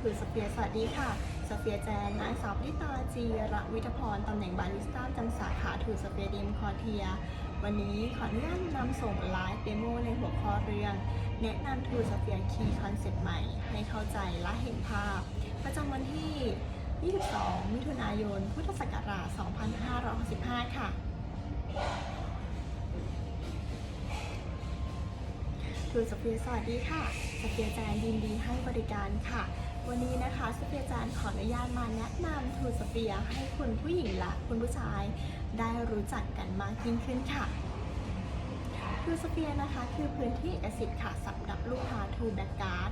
ทูสเปียร์สวัสดีค่ะสเปียร์แจนนางสาวปริตาจีระวิทพรตำแหน่งบาริสต้าจำสาขาทูสเปียร์ดีมคอเทีย วันนี้ขออนุญาตนำส่งไลฟ์เดโมในหัวข้อเรื่อง แนะนำทูสเปียร์คีย์คอนเซ็ปต์ใหม่ ให้เข้าใจและเห็นภาพ ประจำวันที่ 22 มิถุนายน พุทธศักราช 2565 ค่ะ ทูสเปียสวัสดีค่ะสเปียจานยินดีให้บริการค่ะ วันนี้นะคะสเปียจานขออนุญาตมาแนะนำทูสเปียให้คุณผู้หญิงและคุณผู้ชาย ได้รู้จักกันมากยิ่งขึ้นค่ะทูสเปียนะคะ คือพื้นที่เอกสิทธิ์ค่ะสำหรับลูกค้าทูแบ็กการ์ด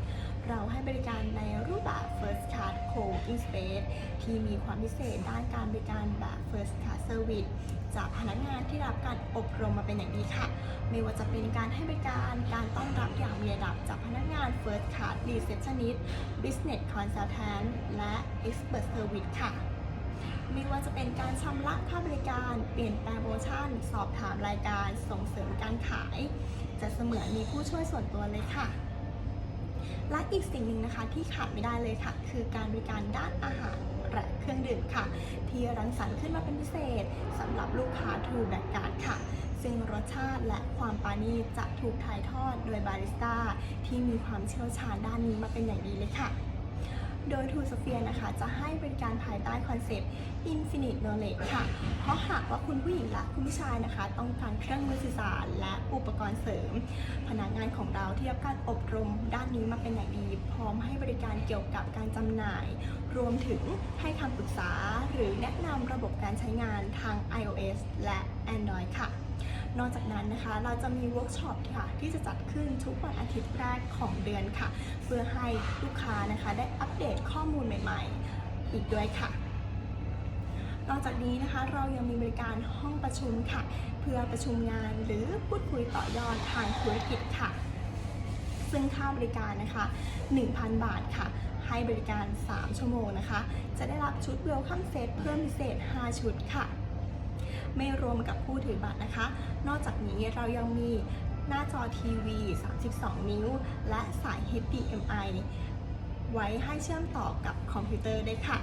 เราให้บริการในรูปแบบ First Class Co-working Space ที่มีความพิเศษด้านการบริการแบบ First Class Service จากพนักงานที่รับการอบรมมาเป็นอย่างดีค่ะ ไม่ว่าจะเป็นการให้บริการการต้อนรับอย่างมีระดับจากพนักงาน First Class Receptionist Business Consultant และ Expert Service ค่ะไม่ว่าจะเป็นการชำระค่าบริการ เปลี่ยนแปลงโปรโมชั่น สอบถามรายการ ส่งเสริมการขาย จะเสมือนมีผู้ช่วยส่วนตัวเลยค่ะ และอีกสิ่งหนึ่งนะคะที่ขาดไม่ได้เลยค่ะ คือการบริการด้านอาหารและเครื่องดื่มค่ะ ที่รังสรรค์ขึ้นมาเป็นพิเศษสำหรับลูกค้าทูแบกการ์ดค่ะ ซึ่งรสชาติและความปาณีจะถูกถ่ายทอดโดยบาริสต้าที่มีความเชี่ยวชาญด้านนี้มาเป็นอย่างดีเลยค่ะ โดย True Sphere นะคะ จะให้บริการภายใต้คอนเซปต์ Infinite Knowledge ค่ะ เพราะหากว่าคุณผู้หญิงและคุณผู้ชายนะคะ ต้องการเครื่องมือสื่อสารและอุปกรณ์เสริม พนักงานของเราที่รับการอบรมด้านนี้มาเป็นอย่างดี พร้อมให้บริการเกี่ยวกับการจำหน่าย รวมถึงให้คำปรึกษาหรือแนะนำระบบการใช้งานทาง iOS และ Android ค่ะ นอกจากนั้นนะคะเราจะมีเวิร์กช็อปค่ะที่จะจัดขึ้นทุกวันอาทิตย์แรกของเดือนค่ะ เพื่อให้ลูกค้านะคะได้อัปเดตข้อมูลใหม่ ๆ อีกด้วยค่ะนอกจากนี้นะคะเรายังมีบริการห้องประชุมค่ะ เพื่อประชุมงานหรือพูดคุยต่อยอดทางธุรกิจค่ะ ซึ่งค่าบริการนะคะ 1,000 บาทค่ะ ให้บริการ 3 ชั่วโมงนะคะ จะได้รับชุดเวลคัมเซตเพิ่มพิเศษ 5 ชุดค่ะ ไม่รวมกับผู้ถือบัตรนะคะ นอกจากนี้เรายังมีหน้าจอทีวี 32 นิ้ว และสาย HDMI ไว้ให้เชื่อมต่อกับคอมพิวเตอร์ได้ค่ะ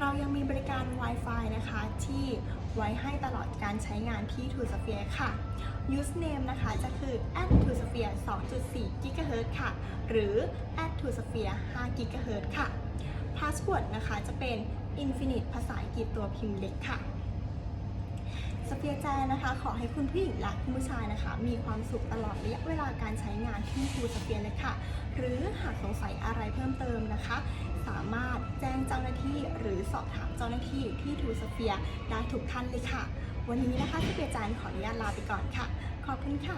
เรายังมีบริการ Wi-Fi นะคะ ที่ไว้ให้ตลอดการใช้งานที่ t o s p h e r e ค่ะ Username นะคะจะคือ at t o s p h e r e 2.4 GHz ค่ะ หรือ at t o s p h e r e 5 GHz ค่ะ Password นะคะจะเป็น Infinite ภาษาอังกฤษตัวพิมพ์เล็กค่ะสเปียร์แจนนะคะ ขอให้คุณผู้หญิงและคุณผู้ชายนะคะ มีความสุขตลอดระยะเวลาการใช้งานที่ทูสเปียร์เลยค่ะ หรือหากสงสัยอะไรเพิ่มเติมนะคะ สามารถแจ้งเจ้าหน้าที่หรือสอบถามเจ้าหน้าที่ที่ทูสเปียร์ได้ทุกท่านเลยค่ะ วันนี้นะคะสเปียร์แจนขออนุญาตลาไปก่อนค่ะ ขอบคุณค่ะ